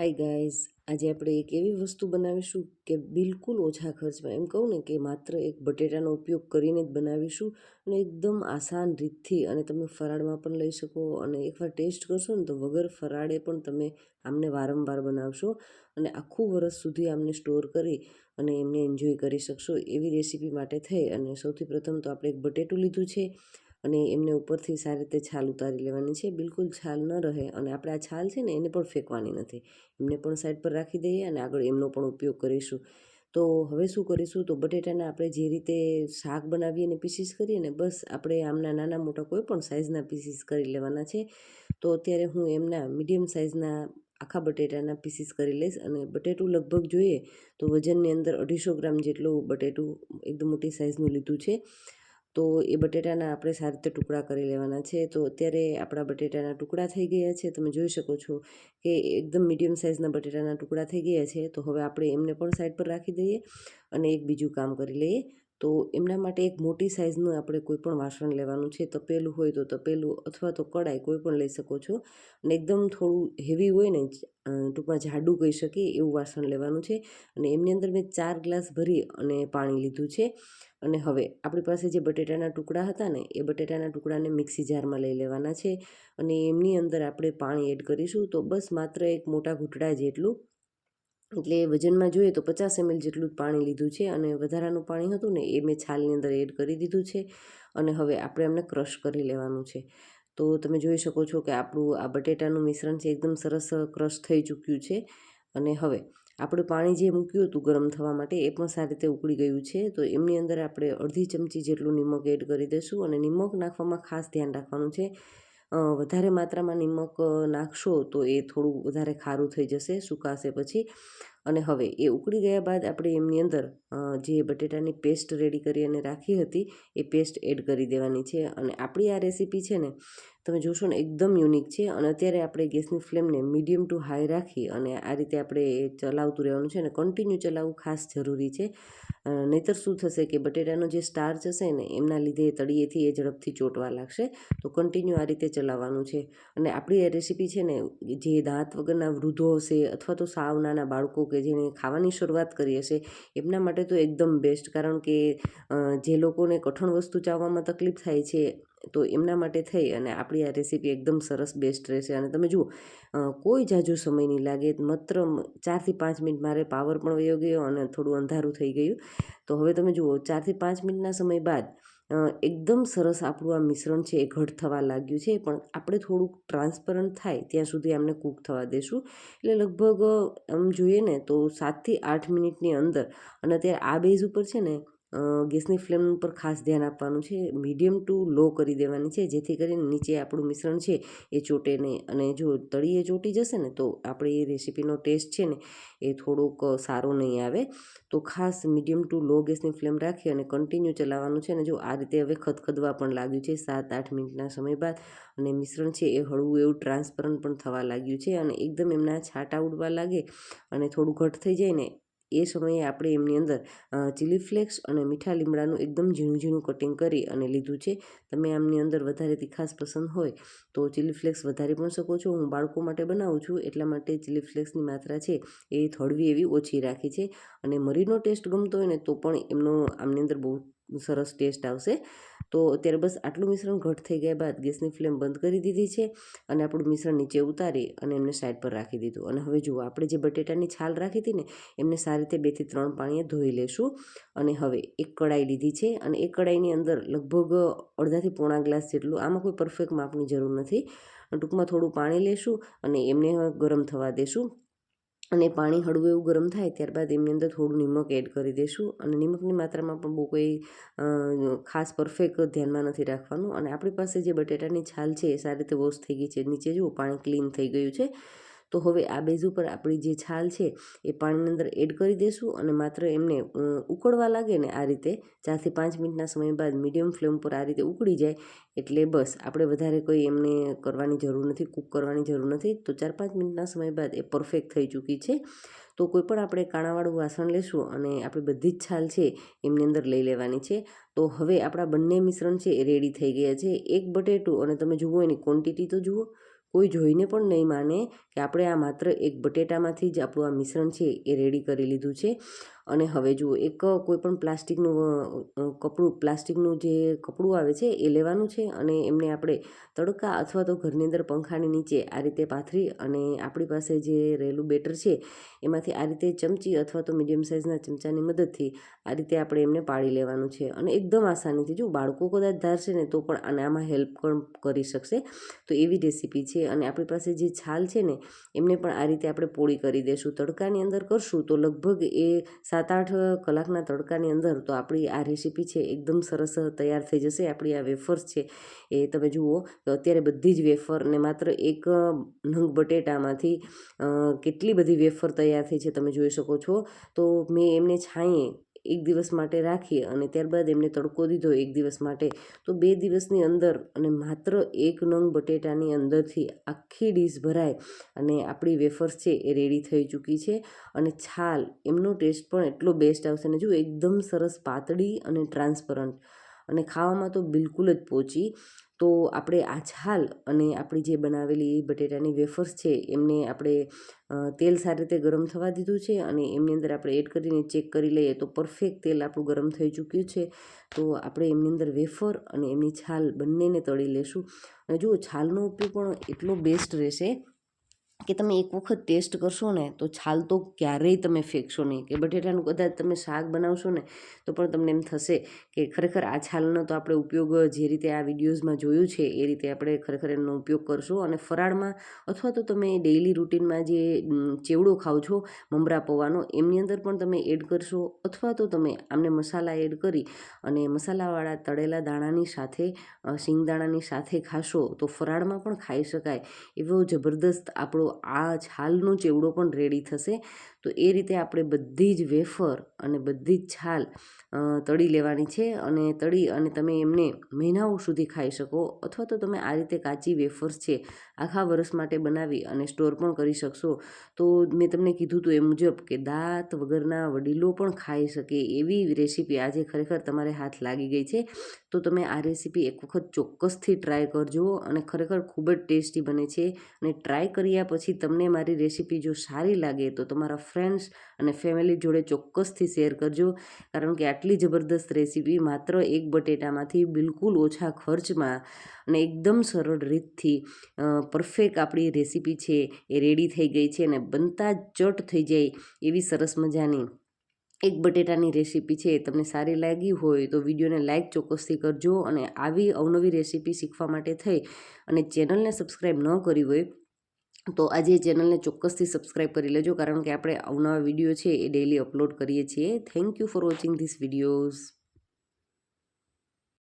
Hi guys આજે આપણે એક એવી વસ્તુ બનાવીશું કે બિલકુલ ઓછા ખર્ચમાં. એમ કહું ને કે માત્ર એક બટેટાનો ઉપયોગ કરીને જ બનાવીશું અને એકદમ આસાન રીતથી અને તમે ફરાળમાં પણ લઈ શકો અને એકવાર ટેસ્ટ કરશો ને તો વગર ફરાળે પણ તમે આમને વારંવાર બનાવશો અને આખું વરસ સુધી આમને સ્ટોર કરી અને એમને એન્જોય કરી શકશો એવી રેસીપી માટે થઈ. અને સૌથી પ્રથમ તો આપણે એક બટેટું લીધું છે. અને એમને ઉપરથી સારી રીતે છાલ ઉતારી લેવાની છે. બિલકુલ છાલ ન રહે અને આપણે આ છાલ છે ને એને પણ ફેંકવાની નથી. એમને પણ સાઈડ પર રાખી દઈએ અને આગળ એમનો પણ ઉપયોગ કરીશું. તો હવે શું કરીશું? તો બટેટાના આપણે જે રીતે શાક બનાવીએ અને પીસીસ કરીએ ને બસ આપણે આમના નાના મોટા કોઈ પણ સાઇઝના પીસીસ કરી લેવાના છે. તો અત્યારે હું એમના મીડિયમ સાઇઝના આખા બટેટાના પીસીસ કરી લઈશ અને બટેટું લગભગ જોઈએ તો વજનની અંદર અઢીસો ગ્રામ જેટલું બટેટું એકદમ મોટી સાઇઝનું લીધું છે. તો એ બટેટાના આપણે સારી રીતે ટુકડા કરી લેવાના છે. તો અત્યારે આપણા બટેટાના ટુકડા થઈ ગયા છે. તમે જોઈ શકો છો કે એકદમ મીડિયમ સાઇઝના બટેટાના ટુકડા થઈ ગયા છે. તો હવે આપણે એમને પણ સાઈડ પર રાખી દઈએ અને એક બીજું કામ કરી લઈએ. તો એમના માટે એક મોટી સાઇઝનું આપણે કોઈ પણ વાસણ લેવાનું છે, તપેલું હોય તો તપેલું અથવા તો કડાઈ કોઈ પણ લઈ શકો છો. અને એકદમ થોડું હેવી હોય ને ટૂંકમાં જાડું કહી શકીએ એવું વાસણ લેવાનું છે. અને એમની અંદર મેં ચાર ગ્લાસ ભરી અને પાણી લીધું છે. અને હવે આપણી પાસે જે બટેટાના ટુકડા હતા ને, એ બટેટાના ટુકડાને મિક્સી જારમાં લઈ લેવાના છે. અને એમની અંદર આપણે પાણી એડ કરીશું તો બસ માત્ર એક મોટા ઘૂંટડા જેટલું એટલે વજનમાં જોઈએ તો પચાસ એમએલ જેટલું જ પાણી લીધું છે અને વધારાનું પાણી હતું ને એ મેં છાલની અંદર એડ કરી દીધું છે અને હવે આપણે એમને ક્રશ કરી લેવાનું છે. તો તમે જોઈ શકો છો કે આપણું આ બટેટાનું મિશ્રણ છે એકદમ સરસ ક્રશ થઈ ચૂક્યું છે અને હવે આપણે પાણી જે મૂક્યું હતું ગરમ થવા માટે એ પણ સારી રીતે ઉકળી ગયું છે. તો એમની અંદર આપણે અડધી ચમચી જેટલું નિમક એડ કરી દઈશું અને નિમક નાખવામાં ખાસ ધ્યાન રાખવાનું છે. વધારે માત્રામાં નિમક નાખશો તો એ થોડું વધારે ખારું થઈ જશે, સુકાશે પછી. અને હવે એ ઉકળી ગયા બાદ આપણે એમની અંદર જે બટેટાની પેસ્ટ રેડી કરી અને રાખી હતી, એ પેસ્ટ એડ કરી દેવાની છે. અને આપણી આ રેસીપી છે ને તમે જોશો ને, એકદમ યુનિક છે. અને અત્યારે આપણે ગેસની ફ્લેમને મીડિયમ ટુ હાઈ રાખી અને આ રીતે આપણે ચલાવતું રહેવાનું છે અને કન્ટિન્યુ ચલાવવું ખાસ જરૂરી છે. નહીતર શું થશે કે બટેટાનો જે સ્ટાર્ચ હશે ને, એમના લીધે તળિયેથી એ ઝડપથી ચોંટવા લાગશે. તો કન્ટિન્યુ આ રીતે ચલાવવાનું છે. અને આપણી આ રેસીપી છે ને, જે દાંત વગરના વૃદ્ધો હશે અથવા તો સાવ નાના બાળકો કે જેને ખાવાની શરૂઆત કરી હશે, એમના માટે તો એકદમ બેસ્ટ. કારણ કે જે લોકોને કઠણ વસ્તુ ચાવવામાં તકલીફ થાય છે તો એમના માટે થઈ અને આપણી આ રેસીપી એકદમ સરસ બેસ્ટ રહેશે. અને તમે જુઓ કોઈ જાજુ સમય નહીં લાગે. માત્ર ચારથી પાંચ મિનિટ મારે પાવર પણ વયો ગયો અને થોડું અંધારું થઈ ગયું. તો હવે તમે જુઓ, ચારથી પાંચ મિનિટના સમય બાદ એકદમ સરસ આપણું આ મિશ્રણ છે એ ઘટ થવા લાગ્યું છે. પણ આપણે થોડુંક ટ્રાન્સપરન્ટ થાય ત્યાં સુધી આમને કૂક થવા દેશું. એટલે લગભગ આમ જોઈએ ને તો સાતથી આઠ મિનિટની અંદર, અને અત્યારે આ બેઝ ઉપર છે ને ગેસની ફ્લેમ ઉપર ખાસ ધ્યાન આપવાનું છે. મીડિયમ ટુ લો કરી દેવાની છે, જેથી કરીને નીચે આપણું મિશ્રણ છે એ ચોટે નહીં અને જો તળીએ ચોટી જશે ને, તો આપણે રેસીપીનો ટેસ્ટ છે ને, એ થોડોક સારો નહીં આવે. તો ખાસ મીડિયમ ટુ લો ગેસની ફ્લેમ રાખી અને કન્ટિન્યુ ચલાવવાનું છે અને જો આ રીતે હવે ખદખદવા પણ લાગ્યું છે સાત આઠ મિનિટના સમય બાદ, અને મિશ્રણ છે એ હળવું એવું ટ્રાન્સપરન્ટ પણ થવા લાગ્યું છે, અને એકદમ એમના છાંટા ઉડવા લાગે, અને થોડું ઘટ થઈ જાય ને એ સમયે આપણે એમની અંદર ચીલી ફ્લેક્સ અને મીઠા લીમડાનું એકદમ ઝીણું ઝીણું કટિંગ કરી અને લીધું છે. તમે આમની અંદર વધારે તીખાસ પસંદ હોય, તો ચીલી ફ્લેક્સ વધારી પણ શકો છો. હું બાળકો માટે બનાવું છું, એટલા માટે ચીલી ફ્લેક્સની માત્રા છે એ થોડવી એવી ઓછી રાખી છે. અને મરીનો ટેસ્ટ ગમતો હોય ને, તો પણ એમનો, આમની અંદર બહુ સરસ ટેસ્ટ આવશે. તો અત્યારે બસ આટલું મિશ્રણ ઘટ થઈ ગયા બાદ ગેસની ફ્લેમ બંધ કરી દીધી છે અને આપણું મિશ્રણ નીચે ઉતારી અને એમને સાઈડ પર રાખી દીધું. અને હવે જુઓ, આપણે જે બટેટાની છાલ રાખી હતી ને, એમને સારી રીતે બેથી ત્રણ પાણીએ ધોઈ લેશું. અને હવે એક કડાઈ લીધી છે અને એ કડાઈની અંદર લગભગ અડધાથી પોણા ગ્લાસ જેટલું, આમાં કોઈ પરફેક્ટ માપની જરૂર નથી. ટૂંકમાં થોડું પાણી લેશું અને એમને ગરમ થવા દેશું. અને પાણી હળવું એવું ગરમ થાય ત્યારબાદ એમની અંદર થોડું નિમક એડ કરી દઈશું અને નિમકની માત્રામાં પણ બહુ કોઈ ખાસ પરફેક્ટ ધ્યાનમાં નથી રાખવાનું. અને આપણી પાસે જે બટેટાની છાલ છે એ સારી રીતે વોશ થઈ ગઈ છે. નીચે જુઓ, પાણી ક્લીન થઈ ગયું છે. તો હવે આ બેઝ ઉપર આપણી જે છાલ છે એ પાણીની અંદર એડ કરી દેશું અને માત્ર એમને ઉકળવા લાગે ને આ રીતે ચારથી પાંચ મિનિટના સમય બાદ મીડિયમ ફ્લેમ પર આ રીતે ઉકળી જાય એટલે બસ આપણે વધારે કોઈ એમને કરવાની જરૂર નથી, કૂક કરવાની જરૂર નથી. તો ચાર પાંચ મિનિટના સમય બાદ એ પરફેક્ટ થઈ ચૂકી છે. તો કોઈ પણ આપણે કાણાવાળું વાસણ લેશું અને આપણી બધી જ છાલ છે એમની અંદર લઈ લેવાની છે. તો હવે આપણા બંને મિશ્રણ છે એ રેડી થઈ ગયા છે. એક બટેટું અને તમે જુઓ એની ક્વોન્ટિટી તો જુઓ. કોઈ જોઈને પણ નહીં માને કે આપણે આ માત્ર એક બટેટામાંથી જ આપણું આ મિશ્રણ છે એ રેડી કરી લીધું છે. અને હવે જુઓ, એક કોઈ પણ પ્લાસ્ટિકનું કપડું, પ્લાસ્ટિકનું જે કપડું આવે છે, એ લેવાનું છે અને એમને આપણે તડકા અથવા તો ઘરની અંદર પંખાની નીચે આ રીતે પાથરી અને આપણી પાસે જે રહેલું બેટર છે, એમાંથી આ રીતે ચમચી અથવા તો મીડિયમ સાઇઝના ચમચાની મદદથી આ રીતે આપણે એમને પાડી લેવાનું છે. અને એકદમ આસાનીથી, જો બાળકો કદાચ ધારશે ને તો પણ આને આમાં હેલ્પ પણ કરી શકશે. તો એવી રેસીપી છે અને આપણી પાસે જે છાલ છે ને, એમને પણ આ રીતે આપણે પોળી કરી દઈશું તડકાની અંદર કરશું તો લગભગ એ સાત આઠ કલાકના તડકાની અંદર તો આપણી આ રેસીપી છે એકદમ સરસ તૈયાર થઈ જશે. આપણી આ વેફર્સ છે એ તમે જુઓ અત્યારે બધી જ વેફર ને માત્ર એક નંગ બટેટામાંથી કેટલી બધી વેફર તૈયાર થઈ છે તમે જોઈ શકો છો. તો મેં એમને છાંયે એક દિવસ માટે રાખીએ અને ત્યારબાદ એમને તડકો દીધો એક દિવસ માટે. તો બે દિવસની અંદર અને માત્ર એક નંગ બટેટાની અંદરથી આખી ડીશ ભરાય અને આપણી વેફર્સ છે એ રેડી થઈ ચૂકી છે. અને છાલ, એમનો ટેસ્ટ પણ એટલો બેસ્ટ આવશે અને જો એકદમ સરસ પાતળી અને ટ્રાન્સપરન્ટ. અને ખાવામાં તો બિલકુલ જ પહોંચી તો આપણે આ છાલ અને આપણી જે બનાવેલી બટેટાની વેફર્સ છે, એમને આપણે તેલ સારી રીતે ગરમ થવા દીધું છે અને એમની અંદર આપણે એડ કરીને ચેક કરી લઈએ તો પરફેક્ટ તેલ આપણું ગરમ થઈ ચૂક્યું છે. તો આપણે એમની અંદર વેફર અને એમની છાલ બંનેને તળી લેશું. અને જુઓ, છાલનો ઉપયોગ પણ એટલો બેસ્ટ રહેશે. કે તમે એક વખત ટેસ્ટ કરશો ને તો છાલ તો ક્યારેય તમે ફેંકશો નહીં કે બટેટાનું કદાચ તમે શાક બનાવશો ને તો પણ તમને એમ થશે કે ખરેખર આ છાલનો તો આપણે ઉપયોગ જે રીતે આ વિડીયોઝમાં જોયું છે એ રીતે આપણે ખરેખર એનો ઉપયોગ કરશો અને ફરાળમાં અથવા તો તમે ડેઇલી રૂટીનમાં જે ચેવડો ખાઓ છો, મમરા પૌવાનો, એમની અંદર પણ તમે એડ કરશો અથવા તો તમે આમને મસાલા એડ કરી અને મસાલાવાળા તળેલા દાણાની સાથે શિંગદાણાની સાથે ખાશો તો ફરાળમાં પણ ખાઈ શકાય એવો જબરદસ્ત આપણો આ છાલનો ચેવડો પણ રેડી થશે. તો એ રીતે આપણે બધી જ વેફર અને બધી જ છાલ તળી લેવાની છે અને તળી અને તમે એમને મહિનાઓ સુધી ખાઈ શકો અથવા તો તમે આ રીતે કાચી વેફર્સ છે આખા વર્ષ માટે બનાવી અને સ્ટોર પણ કરી શકશો. તો મેં તમને કીધું હતું એ મુજબ કે દાંત વગરના વડીલો પણ ખાઈ શકે એવી રેસીપી આજે ખરેખર તમારે હાથ લાગી ગઈ છે. તો તમે આ રેસીપી એક વખત ચોક્કસથી ટ્રાય કરજો અને ખરેખર ખૂબ જ ટેસ્ટી બને છે અને ટ્રાય કર્યા પછી તમને મારી રેસીપી જો સારી લાગે તો તમારા ફ્રેન્ડ્સ અને ફેમિલી જોડે ચોક્કસથી શેર કરજો. કારણ કે આટલી જબરદસ્ત રેસીપી માત્ર એક બટેટામાંથી બિલકુલ ઓછા ખર્ચમાં અને એકદમ સરળ રીતથી પરફેક્ટ આપણી રેસીપી છે એ રેડી થઈ ગઈ છે અને બનતા ચટ થઈ જાય એવી સરસ મજાની એક બટેટાની રેસીપી છે તમને સારી લાગી હોય તો વિડીયોને લાઇક ચોક્કસથી કરજો અને આવી અવનવી રેસીપી શીખવા માટે થઈ અને ચેનલને સબસ્ક્રાઈબ ન કરી હોય તો આજે ચેનલને ચોક્કસથી સબસ્ક્રાઈબ કરી લેજો, કારણ કે આપણે અવનવા વીડિયો છે એ ડેલી અપલોડ કરીએ છીએ. Thank you for watching this videos